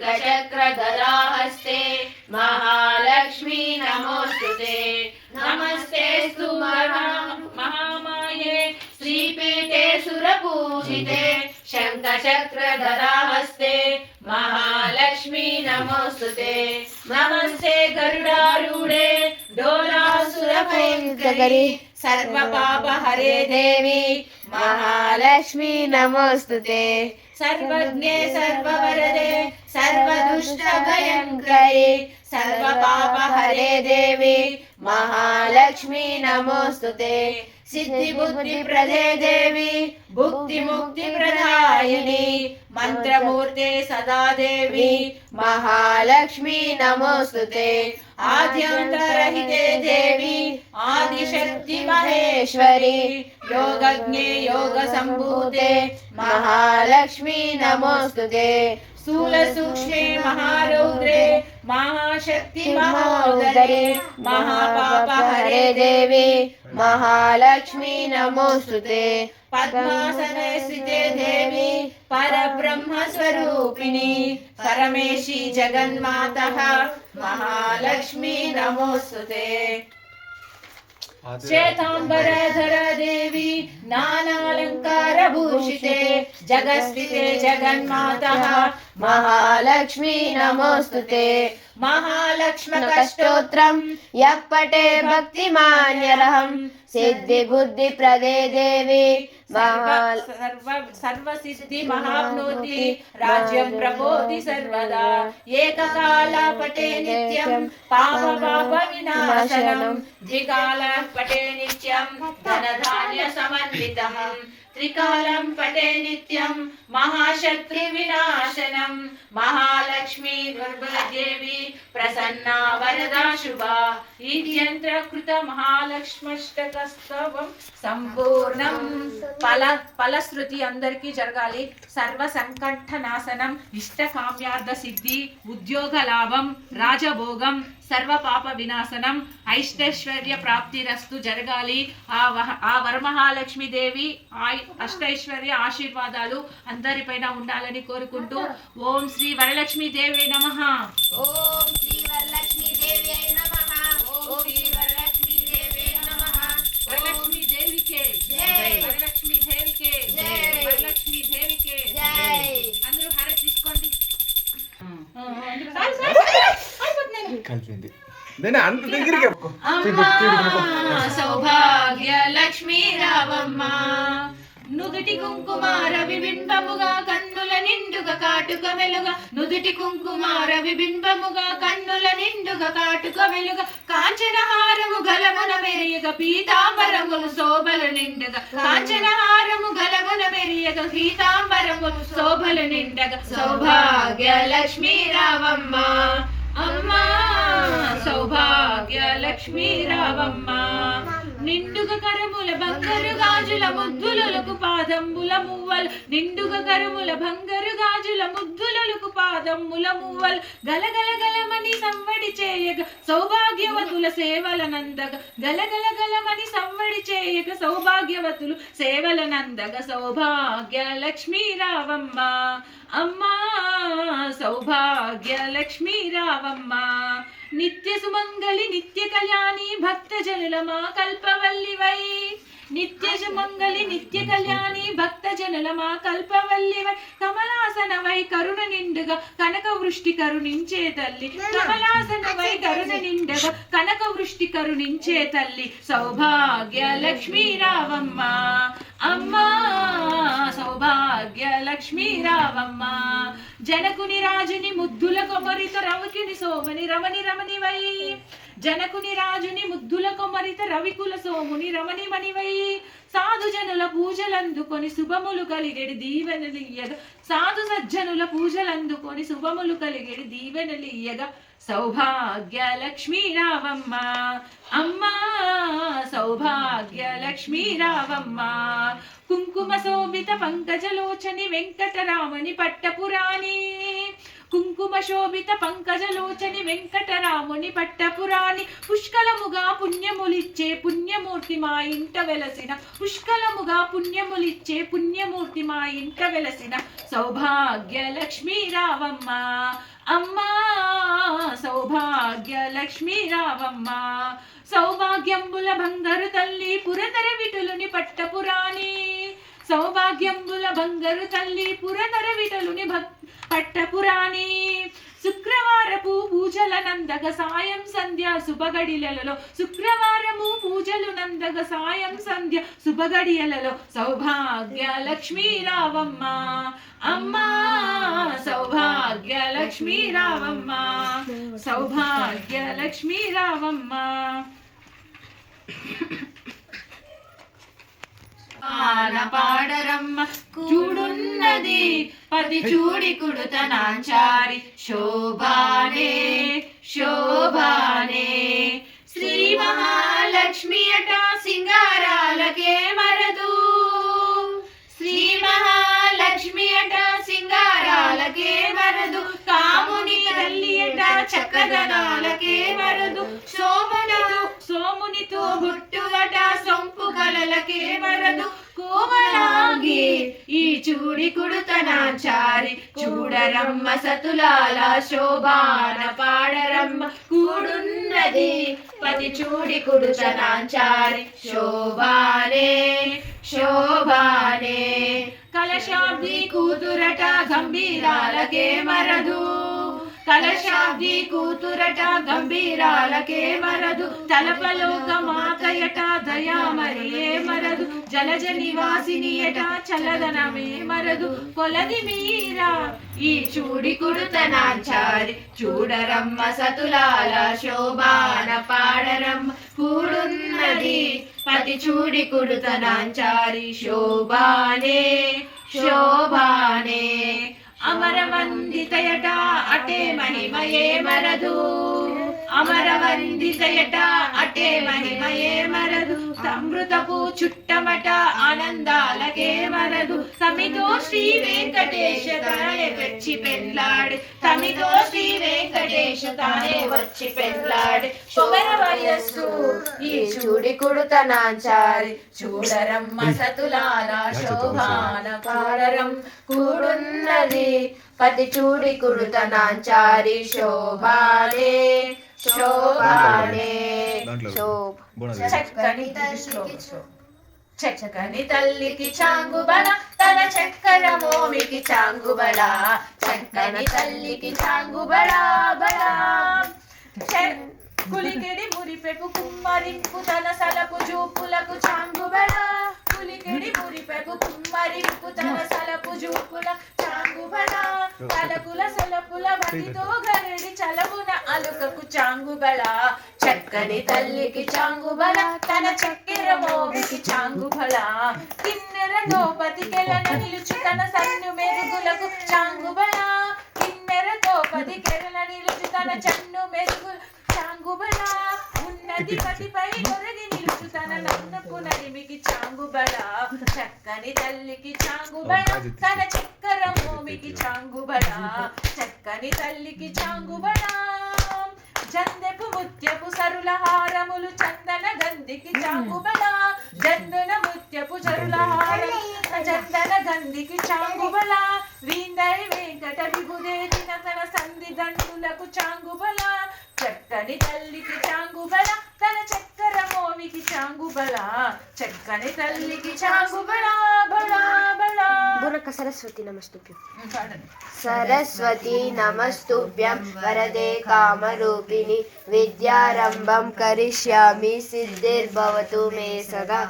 गचक्रधराहस्ते महालक्ष्मी नमोऽस्तु ते नमस्तेऽस्तु महा- महामाये श्रीपीठे सुरपूजिते शङ्खचक्रधराहस्ते महालक्ष्मी नमोऽस्तु ते नमस्ते गरुडारूढे डोलासुरभयङ्करि सर्वपापहरे देवी महालक्ष्मी नमोऽस्तु ते सर्वज्ञे सर्ववरदे सर्वदुष्टभयङ्करे सर्वपापहरे देवी महालक्ष्मी नमोऽस्तु ते सिद्धिबुद्धिप्रदे देवी। मुक्ति भुक्तिमुक्तिप्रदायिनी मन्त्रमूर्ते सदा देवी। महालक्ष्मी नमोऽस्तु ते आद्यन्तरहिते देवी। आदिशक्ति महेश्वरी। योगज्ञे योगसम्भूते। महालक्ष्मी नमोऽस्तु ते स्थूलसूक्ष्मे महारौद्रे महाशक्ति महोदरे महापापहरे देवी महालक्ष्मी नमोऽस्तु ते पद्मासने स्थिते देवी परब्रह्मस्वरूपिणी परमेशी जगन्मातः महालक्ष्मी नमोऽस्तु ते श्वेताम्बरधर देवी नानालङ्कारभूषिते जगस्थिते जगन्मातः महालक्ष्मी नमोऽस्तु ते महालक्ष्मकष्टोत्रम् यः पटे भक्तिमान्यरहं सिद्धिबुद्धिप्रदे देवी। सर्वसिद्धि महाप्नोति राज्यं प्रबोधि सर्वदा। एककाला पटे नित्यं पाप पाप विनाशनं। द्विकालः पटे नित्यं धनधान्य विदः त्रिकालं पटे नित्यं महाशत्रुविनाशनं महालक्ष्मी दुर्गादेवी प्रसन्ना वरदा शुभा ఇద్యంత్రకృతమహాలక్ష్మష్టకస్తవం సంపూర్ణం ఫల ఫలశ్రుతి అందరికీ జరగాలి సర్వ సంకంఠ నాశనం ఇష్టకామ్యార్థ సిద్ధి ఉద్యోగ లాభం రాజభోగం సర్వ పాప వినాశనం ఐష్టైశ్వర్య ప్రాప్తిరస్తు జరగాలి. ఆ వహ- ఆ వరమహాలక్ష్మి దేవి అష్టైశ్వర్య ఆశీర్వాదాలు అందరిపైన ఉండాలని కోరుకుంటూ ఓం శ్రీ వరలక్ష్మి నమ నమః. ఓం కలిపింది దాన్ని అంత దగ్గరికి. సౌభాగ్య లక్ష్మీ రావమ్మ. నుదుటి కుంకుమార విబింబముగా కన్నుల నిండుగా కాటుక వెలుగా. నుదుటి కుంకుమార విబింబముగా కన్నుల నిండుగా కాటుక వెలుగా. కాంచనహారము గలమున మెరియగ పీతాంబరములు శోభలు నిండుగా. కాంచనహారము గలమున మెరియగ పీతాంబరములు శోభలు నిండగా. సౌభాగ్య లక్ష్మీ రావమ్మ. అమ్మా సౌభాగ్య లక్ష్మీ రావమ్మ. నిండుగ కరముల బంగారు గాజుల ముద్దులకు పాదంబుల మువ్వల్. నిండుగ కరముల బంగారు గాజుల ముద్దులకు పాదంబుల మువ్వల్. గలగల గలమని సంవడి చేయగ సౌభాగ్యవతుల సేవల నందగ. గలగల గలమని సంవడి చేయగ సౌభాగ్యవతులు సేవల నందగ. సౌభాగ్య లక్ష్మీ రావమ్మ. అమ్మా సౌభాగ్య రావమ్మ నిత్య సుమంగళి నిత్య కళ్యాణి భక్త జనుల మా కల్పవల్లివై. నిత్య సుమంగళి నిత్య కళ్యాణి భక్త జనుల మా కల్పవల్లివై. కమలాసనవై కరుణ నిండుగా కనక వృష్టి కరుణించే తల్లి. కమలాసనవై కరుణ నిండుగా కనక వృష్టి కరుణించే తల్లి. సౌభాగ్య లక్ష్మీ రావమ్మ అమ్మా సౌభాగ్య లక్ష్మీ రావమ్మ జనకుని రాజుని ముద్దుల కొమరిత రవికిని సోమని రమణి రమణి వై జనకుని రాజుని ముద్దుల కొమరిత రవికుల సోముని రమణి మణివై. సాధు జనుల పూజలందుకొని శుభములు కలిగెడి దీవెనలియ్యగా సాధు సజ్జనుల పూజలందుకొని శుభములు కలిగెడి దీవెనలియ్యగా సౌభాగ్య లక్ష్మీ రావమ్మ అమ్మా సౌభాగ్య లక్ష్మీ రావమ్మ కుంకుమ శోభిత పంకజలోచని వెంకటరామని పట్టపురాణి. కుంకుమ శోభిత పంకజలోచని వెంకటరాముని పట్టపురాణి పుష్కలముగా పుణ్యములిచ్చే పుణ్యమూర్తి మా ఇంట వెలసిన పుష్కలముగా పుణ్యములిచ్చే పుణ్యమూర్తి మా ఇంట వెలసిన సౌభాగ్య లక్ష్మీ రావమ్మ. అమ్మా సౌభాగ్య లక్ష్మీ రావమ్మ. సౌభాగ్యంబుల బంగారు తల్లి పురతర విటులుని పట్టపురాణి. సౌభాగ్యంబుల బంగారు తల్లి పురతర విటలుని భక్ పట్టపురాణి. శుక్రవారపు పూజల నందగ సాయం సంధ్య శుభగడియలలో శుక్రవారము పూజలు నందగ సాయం సంధ్య శుభగడియలలో సౌభాగ్య లక్ష్మీ రావమ్మ. అమ్మా సౌభాగ్య లక్ష్మీ రావమ్మ. సౌభాగ్య లక్ష్మీ రావమ్మ. పాడరమ్మ చూడున్నది పది చూడి కుడుతనాంచారి శోభానే శోభానే. శ్రీ మహాలక్ష్మి అట సింగారాలకే మరదు. శ్రీ మహాలక్ష్మి అట సింగారాలకే మరదు. కలలకే మరదు కోమలాంగి. ఈ చూడి కుడుతనాచారి చూడరమ్మ సతులాల శోభాన పాడరమ్మ కూడున్నది. పది చూడి కుడుతనాచారి శోభానే శోభానే. కలశాబ్ది కూతురట గంభీరాలకే మరదు. కలశాబ్ది కూతురట గంభీరాలకే మరదు. తలపలోక మాకయట దయామరియే మరదు. జలజ నివాసినియట చలదనమే చల్లదనమే మరదు. కొలది మీరా ఈ చూడి కుడుతనాచారి చూడరమ్మ సతులాల శోభాన పాడరమ్మ. కూడున్నది పతి చూడి కుడుతనాచారి శోభానే శోభానే. అమరవందితయట అటే మహిమయే మరదు. అమరవందితయట అటే మహిమయే మరదు. సమృతపు చుట్టమట ఆనందాలకే మరదు తమితో శ్రీ వెంకటేశ తానే వచ్చి పెళ్ళాడు తమితో శ్రీ వెంకటేశ తానే వచ్చి పెళ్ళాడు శుభర వయస్సు ఈ చూడి కుడుతనాచారి చూడరమ్మ సతులాల శోభాన కాడరం కూడున్నది పతి చూడి కుడుతనాచారి శోభానే శోభానే. దాంట్లో శోభ. బోనాలు చక్కని తల్లికి చక్కని తల్లికి చాంగుబల తన చక్కర మోమికి చాంగుబల. చక్కని తల్లికి చాంగుబల బల. కులికెడి మురిపెపు కుమ్మరింపు తన సలపు జూపులకు చాంగుబల. కులికెడి మురిపెపు కుమ్మరింపు తన సలపు జూపుల చాంగుబల. తలకుల సలపుల బతితో గరడి చలమున అలుకకు చాంగుబల. చక్కని తల్లికి చాంగుబల తన చక్కెర మోగికి చాంగుబల. కిన్నెర దోపతికెలన నిలుచు తన సన్ను మెరుగులకు చాంగుబల. కిన్నెర దోపతికెలన నిలుచు తన చన్ను మెరుగులు చాంగుబల. ఉన్నది పతిపై కొరగి నిలుచు తన నన్నపు నడిమికి చాంగుబల చక్కని తల్లికి చాంగుబల తన చక్కర మోమికి చాంగుబల చక్కని తల్లికి చాంగుబల జందెపు ముత్యపు సరుల హారములు చందన గంధికి చాంగుబల జందన ముత్యపు సరుల హారం. చందన గంధికి చాంగుబల వీందరి వెంకట విభుదేదిన తన సంధి దండులకు చాంగుబల చక్కని తల్లికి మోమికి చాంగుబల చక్కని తల్లికి చాంగుబల బడా బడా బుర్రక సరస్వతి నమస్తుభ్యం పాడండి. సరస్వతి నమస్తుభ్యం వరదే కామరూపిణి విద్యారంభం కరిష్యామి సిద్ధిర్భవతు మే సదా